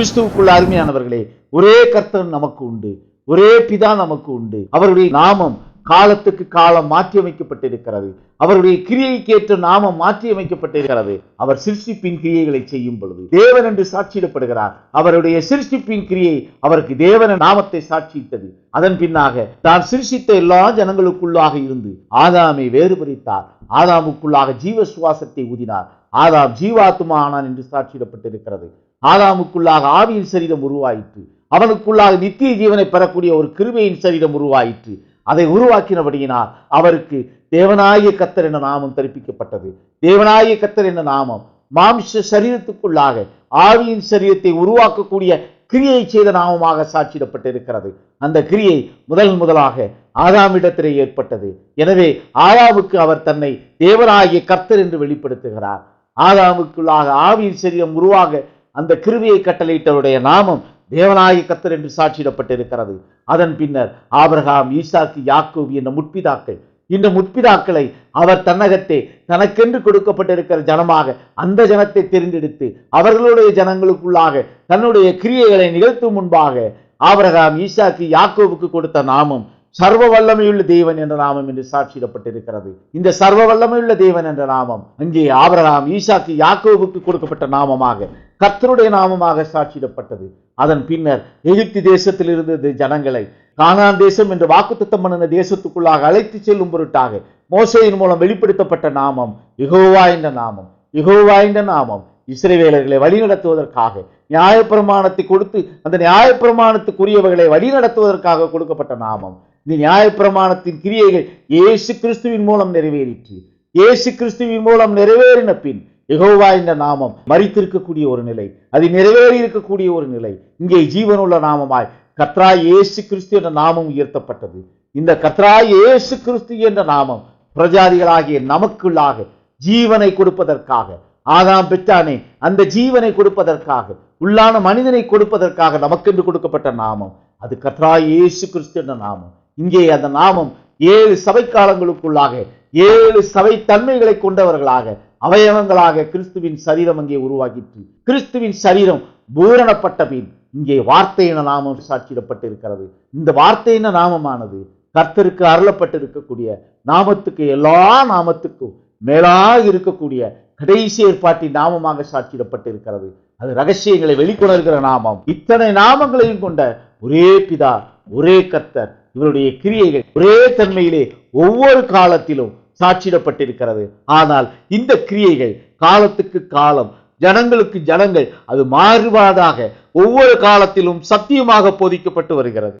கிறிஸ்துவுக்குள்ள அருமையானவர்களே ஒரே கர்த்தன் நமக்கு உண்டு ஒரே பிதா நமக்கு உண்டு. அவருடைய நாமம் காலத்துக்கு காலம் மாற்றி அமைக்கப்பட்டிருக்கிறது அவருடைய கிரியைக்கு ஏற்ற நாமம் மாற்றியமைக்கப்பட்டிருக்கிறது. அவர் சிருஷ்டிப்பின் கிரியைகளை செய்யும் பொழுது தேவன் என்று சாட்சியிடப்படுகிறார். அவருடைய சிருஷ்டிப்பின் கிரியை அவருக்கு தேவன நாமத்தை சாட்சியிட்டது. அதன் பின்னாக தான் சிருஷ்டித்த எல்லா ஜனங்களுக்குள்ளாக இருந்து ஆதாமை வேறுபடுத்தார் ஆதாமுக்குள்ளாக ஜீவ சுவாசத்தை ஊதினார். ஆதாம் ஜீவாத்மா ஆனான் என்று சாட்சியிடப்பட்டிருக்கிறது. ஆதாமுக்குள்ளாக ஆவியின் சரீரம் உருவாயிற்று. அவனுக்குள்ளாக நித்திய ஜீவனை பெறக்கூடிய ஒரு கிருமியின் சரீரம் உருவாயிற்று. அதை உருவாக்கினபடியினால் அவருக்கு தேவனாய கத்தர் என்ற நாமம் தெரிவிக்கப்பட்டது தேவனாய கத்தர் என்ற நாமம் மாம்ச சரீரத்துக்குள்ளாக ஆவியின் சரீரத்தை உருவாக்கக்கூடிய கிரியை செய்த நாமமாக சாட்சியிடப்பட்டிருக்கிறது. அந்த கிரியை முதல் முதலாக ஆதாமிடத்திலே ஏற்பட்டது. எனவே ஆதாமுக்கு அவர் தன்னை தேவனாகிய கர்த்தர் என்று வெளிப்படுத்துகிறார். ஆதாமுக்குள்ளாக ஆவியின் சரீரம் உருவாக அந்த கிருவியை கட்டளையிட்டவருடைய நாமம் தேவனாய கத்தர் என்று சாட்சியிடப்பட்டிருக்கிறது. அதன் பின்னர் ஆபிரகாம் ஈசாக்கு யாக்கோபு என்ற முற்பிதாக்கள் இந்த முற்பிதாக்களை அவர் தன்னகத்தே தனக்கென்று கொடுக்கப்பட்டிருக்கிற ஜனமாக அந்த ஜனத்தை தெரிந்தெடுத்து அவர்களுடைய ஜனங்களுக்குள்ளாக தன்னுடைய கிரியைகளை நிகழ்த்தும் முன்பாக ஆபிரகாம் ஈசாக்கு யாக்கோவுக்கு கொடுத்த நாமம் சர்வ வல்லமையுள்ள தேவன் என்ற நாமம் என்று சாட்சியிடப்பட்டிருக்கிறது. இந்த சர்வ வல்லமையுள்ள தேவன் என்ற நாமம் அங்கே ஆபரகாம் ஈசாக்கு யாக்கோவுக்கு கொடுக்கப்பட்ட நாமமாக கர்த்தருடைய நாமமாக சாட்சியிடப்பட்டது. அதன் பின்னர் எகிப்தி தேசத்தில் இருந்த ஜனங்களை கானான் தேசம் என்று வாக்குத்தத்தம் பண்ணின தேசத்துக்குள்ளாக அழைத்து செல்லும் பொருட்டாக மோசையின் மூலம் வெளிப்படுத்தப்பட்ட நாமம் இகோவா என்ற நாமம். இகோவா என்ற நாமம் இஸ்ரேவேலர்களை வழிநடத்துவதற்காக நியாயப்பிரமாணத்தை கொடுத்து அந்த நியாயப்பிரமாணத்துக்குரியவர்களை வழிநடத்துவதற்காக கொடுக்கப்பட்ட நாமம். இந்த நியாயப்பிரமாணத்தின் கிரியைகள் இயேசு கிறிஸ்துவின் மூலம் நிறைவேறிற்று. இயேசு கிறிஸ்துவின் மூலம் நிறைவேறின பின் எகோவா என்ற நாமம் மறித்திருக்கக்கூடிய ஒரு நிலை. அது நிறைவேறி இருக்கக்கூடிய ஒரு நிலை. இங்கே ஜீவனுள்ள நாமமாய் கத்ரா இயேசு கிறிஸ்து என்ற நாமம் உயர்த்தப்பட்டது. இந்த கத்ரா இயேசு கிறிஸ்து என்ற நாமம் பிரஜாதிகளாகிய நமக்குள்ளாக ஜீவனை கொடுப்பதற்காக ஆதாம் பெற்றானே அந்த ஜீவனை கொடுப்பதற்காக உள்ளான மனிதனை கொடுப்பதற்காக நமக்கென்று கொடுக்கப்பட்ட நாமம். அது கத்ரா இயேசு கிறிஸ்து என்ற நாமம். இங்கே அந்த நாமம் ஏழு சபை காலங்களுக்குள்ளாக ஏழு சபை தன்மைகளை கொண்டவர்களாக அவயவங்களாக கிறிஸ்துவின் சரீரம் அங்கே உருவாகிற்று. கிறிஸ்துவின் சரீரம் பூரணப்பட்ட பின் இங்கே வார்த்தையின நாமம் சாட்சியிடப்பட்டிருக்கிறது. இந்த வார்த்தையின நாமமானது கர்த்தருக்கு அருளப்பட்டிருக்கக்கூடிய நாமத்துக்கு எல்லா நாமத்துக்கும் மேலாக இருக்கக்கூடிய கடைசி ஏற்பாட்டின் நாமமாக சாட்சியிடப்பட்டிருக்கிறது. அது ரகசியங்களை வெளிக்கொணர்கிற நாமம். இத்தனை நாமங்களையும் கொண்ட ஒரே பிதா ஒரே கர்த்தர் இவருடைய கிரியைகள் ஒரே தன்மையிலே ஒவ்வொரு காலத்திலும் சாட்சியிடப்பட்டிருக்கிறது. ஆனால் இந்த கிரியைகள் காலத்துக்கு காலம் ஜனங்களுக்கு ஜனங்கள் அது மாறுபாடாக ஒவ்வொரு காலத்திலும் சத்தியமாக போதிக்கப்பட்டு வருகிறது.